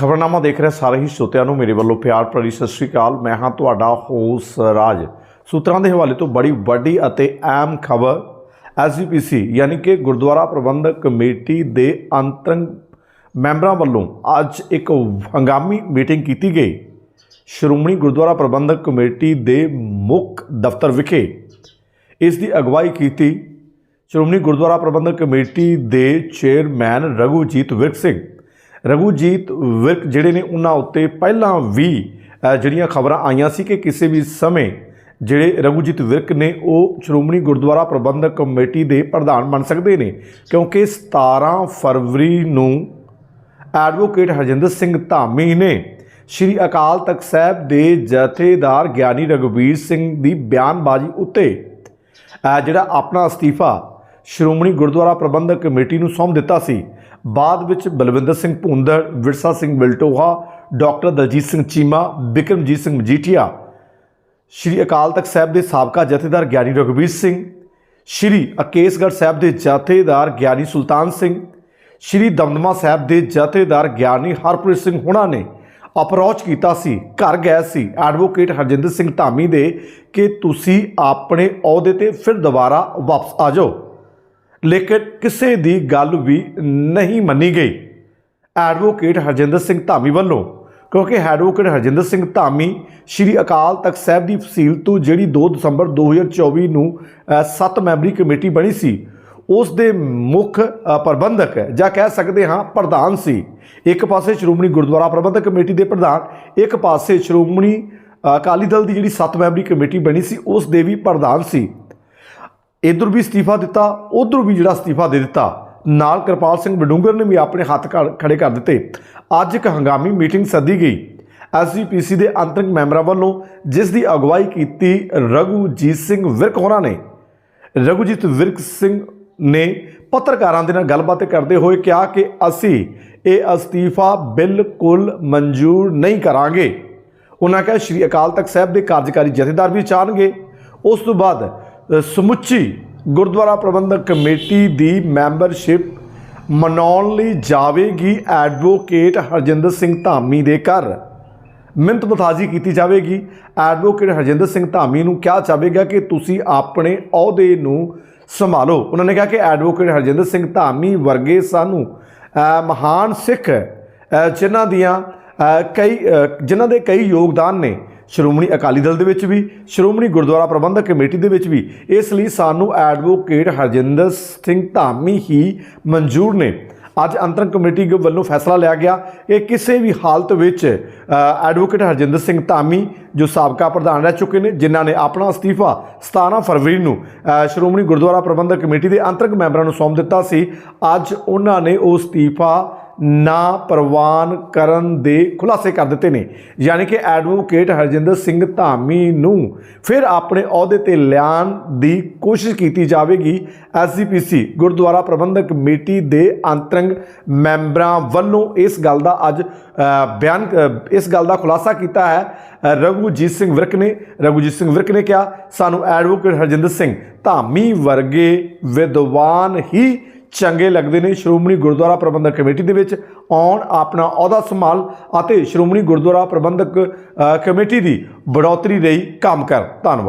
ਖਬਰਨਾਮਾ ਦੇਖ ਰਹੇ ਸਾਰੇ ਹੀ ਸਰੋਤਿਆਂ ਨੂੰ ਮੇਰੇ ਵੱਲੋਂ ਪਿਆਰ ਭਰੀ ਸਤਿ ਸ੍ਰੀ ਅਕਾਲ। ਮੈਂ ਹਾਂ ਤੁਹਾਡਾ ਹੋਸ ਰਾਜ। ਸੂਤਰਾਂ ਦੇ ਹਵਾਲੇ ਤੋਂ ਬੜੀ ਵੱਡੀ ਅਤੇ ਅਹਿਮ ਖਬਰ ਐਸਜੀਪੀਸੀ ਯਾਨੀ ਕਿ ਗੁਰਦੁਆਰਾ ਪ੍ਰਬੰਧਕ ਕਮੇਟੀ ਦੇ ਅੰਤਰੰਗ ਮੈਂਬਰਾਂ ਵੱਲੋਂ ਅੱਜ ਇੱਕ ਹੰਗਾਮੀ ਮੀਟਿੰਗ ਕੀਤੀ ਗਈ। ਸ਼੍ਰੋਮਣੀ ਗੁਰਦੁਆਰਾ ਪ੍ਰਬੰਧਕ ਕਮੇਟੀ ਦੇ ਮੁੱਖ ਦਫ਼ਤਰ ਵਿਖੇ ਇਸ ਦੀ ਅਗਵਾਈ ਕੀਤੀ ਸ਼੍ਰੋਮਣੀ ਗੁਰਦੁਆਰਾ ਪ੍ਰਬੰਧਕ ਕਮੇਟੀ ਦੇ ਚੇਅਰਮੈਨ ਰਘੂਜੀਤ ਵਿਰਕ ਸਿੰਘ। ਰਘੂਜੀਤ ਵਿਰਕ ਜਿਹੜੇ ਨੇ ਉਹਨਾਂ ਉੱਤੇ ਪਹਿਲਾਂ ਵੀ ਜਿਹੜੀਆਂ ਖਬਰਾਂ ਆਈਆਂ ਸੀ ਕਿ ਕਿਸੇ ਵੀ ਸਮੇਂ ਜਿਹੜੇ ਰਘੂਜੀਤ ਵਿਰਕ ਨੇ ਉਹ ਸ਼੍ਰੋਮਣੀ ਗੁਰਦੁਆਰਾ ਪ੍ਰਬੰਧਕ ਕਮੇਟੀ ਦੇ ਪ੍ਰਧਾਨ ਬਣ ਸਕਦੇ ਨੇ, ਕਿਉਂਕਿ 17 ਫਰਵਰੀ ਨੂੰ ਐਡਵੋਕੇਟ ਹਰਜਿੰਦਰ ਸਿੰਘ ਧਾਮੀ ਨੇ ਸ਼੍ਰੀ ਅਕਾਲ ਤਖਤ ਸਾਹਿਬ ਦੇ ਜਥੇਦਾਰ ਗਿਆਨੀ ਰਘਬੀਰ ਸਿੰਘ ਦੀ ਬਿਆਨਬਾਜ਼ੀ ਉੱਤੇ ਜਿਹੜਾ ਆਪਣਾ ਅਸਤੀਫਾ ਸ਼੍ਰੋਮਣੀ ਗੁਰਦੁਆਰਾ ਪ੍ਰਬੰਧਕ ਕਮੇਟੀ ਨੂੰ ਸੌਂਪ ਦਿੱਤਾ ਸੀ ਬਾਅਦ ਵਿੱਚ ਬਲਵਿੰਦਰ ਸਿੰਘ ਭੁੰਦੜ, ਵਿਰਸਾ ਸਿੰਘ ਬਿਲਟੋਹਾ, ਡਾਕਟਰ ਦਲਜੀਤ ਸਿੰਘ ਚੀਮਾ, ਬਿਕਰਮਜੀਤ ਸਿੰਘ ਮਜੀਠੀਆ, ਸ਼੍ਰੀ ਅਕਾਲ ਤਖਤ ਸਾਹਿਬ ਦੇ ਸਾਬਕਾ ਜਥੇਦਾਰ ਗਿਆਨੀ ਰਘਵੀਰ ਸਿੰਘ, ਸ਼੍ਰੀ ਅਕੇਸਗੜ੍ਹ ਸਾਹਿਬ ਦੇ ਜਥੇਦਾਰ ਗਿਆਨੀ ਸੁਲਤਾਨ ਸਿੰਘ, ਸ਼੍ਰੀ ਦਮਦਮਾ ਸਾਹਿਬ ਦੇ ਜਥੇਦਾਰ ਗਿਆਨੀ ਹਰਪ੍ਰੀਤ ਸਿੰਘ ਹੁਣਾਂ ਨੇ ਅਪਰੋਚ ਕੀਤਾ ਸੀ, ਘਰ ਗਏ ਸੀ। ਐਡਵੋਕੇਟ ਹਰਜਿੰਦਰ ਸਿੰਘ ਧਾਮੀ ਦੇ ਕਿ ਤੁਸੀਂ ਆਪਣੇ ਅਹੁਦੇ ਤੇ ਫਿਰ ਦੁਬਾਰਾ ਵਾਪਸ ਆ ਜਾਓ। ਲੇਕਿਨ ਕਿਸੇ ਦੀ ਗੱਲ ਵੀ ਨਹੀਂ ਮੰਨੀ ਗਈ। ਐਡਵੋਕੇਟ ਹਰਜਿੰਦਰ ਸਿੰਘ ਧਾਮੀ ਵੱਲੋਂ, ਕਿਉਂਕਿ ਐਡਵੋਕੇਟ ਹਰਜਿੰਦਰ ਸਿੰਘ ਧਾਮੀ ਸ਼੍ਰੀ ਅਕਾਲ ਤਖਤ ਸਾਹਿਬ ਦੀ ਫਸੀਲ ਤੋਂ ਜਿਹੜੀ 2 ਦਸੰਬਰ 2024 ਨੂੰ 7 ਮੈਂਬਰੀ ਕਮੇਟੀ ਬਣੀ ਸੀ, ਉਸ ਦੇ ਮੁੱਖ ਪ੍ਰਬੰਧਕ ਜਾਂ ਕਹਿ ਸਕਦੇ ਹਾਂ ਪ੍ਰਧਾਨ ਸੀ। ਇੱਕ ਪਾਸੇ ਸ਼੍ਰੋਮਣੀ ਗੁਰਦੁਆਰਾ ਪ੍ਰਬੰਧਕ ਕਮੇਟੀ ਦੇ ਪ੍ਰਧਾਨ, ਇੱਕ ਪਾਸੇ ਸ਼੍ਰੋਮਣੀ ਅਕਾਲੀ ਦਲ ਦੀ ਜਿਹੜੀ 7 ਮੈਂਬਰੀ ਕਮੇਟੀ ਬਣੀ ਸੀ, ਉਸ ਦੇ ਵੀ ਪ੍ਰਧਾਨ ਸੀ। ਇਧਰ ਵੀ ਅਸਤੀਫਾ ਦਿੱਤਾ, ਉਧਰ ਵੀ ਜਿਹੜਾ ਅਸਤੀਫਾ ਦੇ ਦਿੱਤਾ। ਨਾਲ ਕਿਰਪਾਲ ਸਿੰਘ ਬਡੂੰਗਰ ਨੇ ਵੀ ਆਪਣੇ ਹੱਥ ਘੜ- ਖੜੇ ਕਰ ਦਿੱਤੇ। ਅੱਜ ਇੱਕ ਹੰਗਾਮੀ ਮੀਟਿੰਗ ਸੱਦੀ ਗਈ। ਐਸਜੀਪੀਸੀ ਦੇ ਅੰਤਰਿੰਗ ਮੈਂਬਰਾਂ ਵੱਲੋਂ ਜਿਸ ਦੀ ਅਗਵਾਈ ਕੀਤੀ ਰਘੂਜੀਤ ਸਿੰਘ ਵਿਰਕ ਹੋਰਾਂ ਨੇ। ਰਘੂਜੀਤ ਵਿਰਕ ਸਿੰਘ ਨੇ ਪੱਤਰਕਾਰਾਂ ਦੇ ਨਾਲ ਗੱਲਬਾਤ ਕਰਦੇ ਹੋਏ ਕਿਹਾ ਕਿ ਅਸੀਂ ਇਹ ਅਸਤੀਫਾ ਬਿਲਕੁਲ ਮਨਜ਼ੂਰ ਨਹੀਂ ਕਰਾਂਗੇ। ਉਹਨਾਂ ਕਿਹਾ, ਸ਼੍ਰੀ ਅਕਾਲ ਤਖਤ ਸਾਹਿਬ ਦੇ ਕਾਰਜਕਾਰੀ ਜਥੇਦਾਰ ਵੀ ਚਾਹਣਗੇ। ਉਸ ਤੋਂ ਬਾਅਦ ਸਮੁੱਚੀ ਗੁਰਦੁਆਰਾ ਪ੍ਰਬੰਧਕ ਕਮੇਟੀ ਦੀ ਮੈਂਬਰਸ਼ਿਪ ਮਨਾਉਣ ਲਈ ਜਾਵੇਗੀ ਐਡਵੋਕੇਟ ਹਰਜਿੰਦਰ ਸਿੰਘ ਧਾਮੀ ਦੇ ਘਰ। ਮਿੰਤ ਮੁਤਾਜੀ ਕੀਤੀ ਜਾਵੇਗੀ। ਐਡਵੋਕੇਟ ਹਰਜਿੰਦਰ ਸਿੰਘ ਧਾਮੀ ਨੂੰ ਕਿਹਾ ਜਾਵੇਗਾ ਕਿ ਤੁਸੀਂ ਆਪਣੇ ਅਹੁਦੇ ਨੂੰ ਸੰਭਾਲੋ। ਉਹਨਾਂ ਨੇ ਕਿਹਾ ਕਿ ਐਡਵੋਕੇਟ ਹਰਜਿੰਦਰ ਸਿੰਘ ਧਾਮੀ ਵਰਗੇ ਸਾਨੂੰ ਮਹਾਨ ਸਿੱਖ ਜਿਨ੍ਹਾਂ ਦੀਆਂ ਕਈ ਜਿਨ੍ਹਾਂ ਦੇ ਕਈ ਯੋਗਦਾਨ ਨੇ ਸ਼੍ਰੋਮਣੀ ਅਕਾਲੀ ਦਲ ਦੇ ਵਿੱਚ ਵੀ, ਸ਼੍ਰੋਮਣੀ ਗੁਰਦੁਆਰਾ ਪ੍ਰਬੰਧਕ ਕਮੇਟੀ ਦੇ ਵਿੱਚ ਵੀ। ਇਸ ਲਈ ਸਾਨੂੰ ਐਡਵੋਕੇਟ ਹਰਜਿੰਦਰ ਸਿੰਘ ਧਾਮੀ ਹੀ ਮਨਜ਼ੂਰ ਨੇ। ਅੱਜ ਅੰਤਰੰਗ ਕਮੇਟੀ ਵੱਲੋਂ ਫੈਸਲਾ ਲਿਆ ਗਿਆ। ਕਿ ਕਿਸੇ ਵੀ ਹਾਲਤ ਵਿੱਚ ਐਡਵੋਕੇਟ ਹਰਜਿੰਦਰ ਸਿੰਘ ਧਾਮੀ, ਜੋ ਸਾਬਕਾ ਪ੍ਰਧਾਨ ਰਹਿ ਚੁੱਕੇ ਨੇ, ਜਿਨ੍ਹਾਂ ਨੇ ਆਪਣਾ ਅਸਤੀਫਾ 17 ਫਰਵਰੀ ਨੂੰ ਸ਼੍ਰੋਮਣੀ ਗੁਰਦੁਆਰਾ ਪ੍ਰਬੰਧਕ ਕਮੇਟੀ ਦੇ ਅੰਤਰੰਗ ਮੈਂਬਰਾਂ ਨੂੰ ਸੌਂਪ ਦਿੱਤਾ ਸੀ। ਅੱਜ ਉਹਨਾਂ ਨੇ ਉਹ ਅਸਤੀਫਾ ਨਾ ਪ੍ਰਵਾਨ ਕਰਨ ਦੇ ਖੁਲਾਸੇ ਕਰ ਦਿੱਤੇ ਨੇ। ਯਾਨੀ ਕਿ ਐਡਵੋਕੇਟ ਹਰਜਿੰਦਰ ਸਿੰਘ ਧਾਮੀ ਨੂੰ ਫਿਰ ਆਪਣੇ ਅਹੁਦੇ ਤੇ ਲਿਆਉਣ ਦੀ ਕੋਸ਼ਿਸ਼ ਕੀਤੀ ਜਾਵੇਗੀ। ਐਸਜੀਪੀਸੀ ਗੁਰਦੁਆਰਾ ਪ੍ਰਬੰਧਕ ਕਮੇਟੀ ਦੇ ਅੰਤਰੰਗ ਮੈਂਬਰਾਂ ਵੱਲੋਂ ਇਸ ਗੱਲ ਦਾ ਅੱਜ ਬਿਆਨ ਇਸ ਗੱਲ ਦਾ ਖੁਲਾਸਾ ਕੀਤਾ ਹੈ। ਅ, ਰਘੂਜੀਤ ਸਿੰਘ ਵਿਰਕ ਨੇ ਰਘੂਜੀਤ ਸਿੰਘ ਵਿਰਕ ਨੇ ਕਿਹਾ ਸਾਨੂੰ ਐਡਵੋਕੇਟ ਹਰਜਿੰਦਰ ਸਿੰਘ ਧਾਮੀ ਵਰਗੇ ਵਿਦਵਾਨ ਹੀ ਚੰਗੇ ਲੱਗਦੇ ਨੇ ਸ਼੍ਰੋਮਣੀ ਗੁਰਦੁਆਰਾ ਪ੍ਰਬੰਧਕ ਕਮੇਟੀ ਦੇ ਵਿੱਚ ਆਉਣ ਆਪਣਾ ਅਹੁਦਾ ਸੰਭਾਲ ਅਤੇ ਸ਼੍ਰੋਮਣੀ ਗੁਰਦੁਆਰਾ ਪ੍ਰਬੰਧਕ ਕਮੇਟੀ ਦੀ ਬੜੋਤਰੀ ਲਈ ਕੰਮ ਕਰ। ਧੰਨਵਾਦ।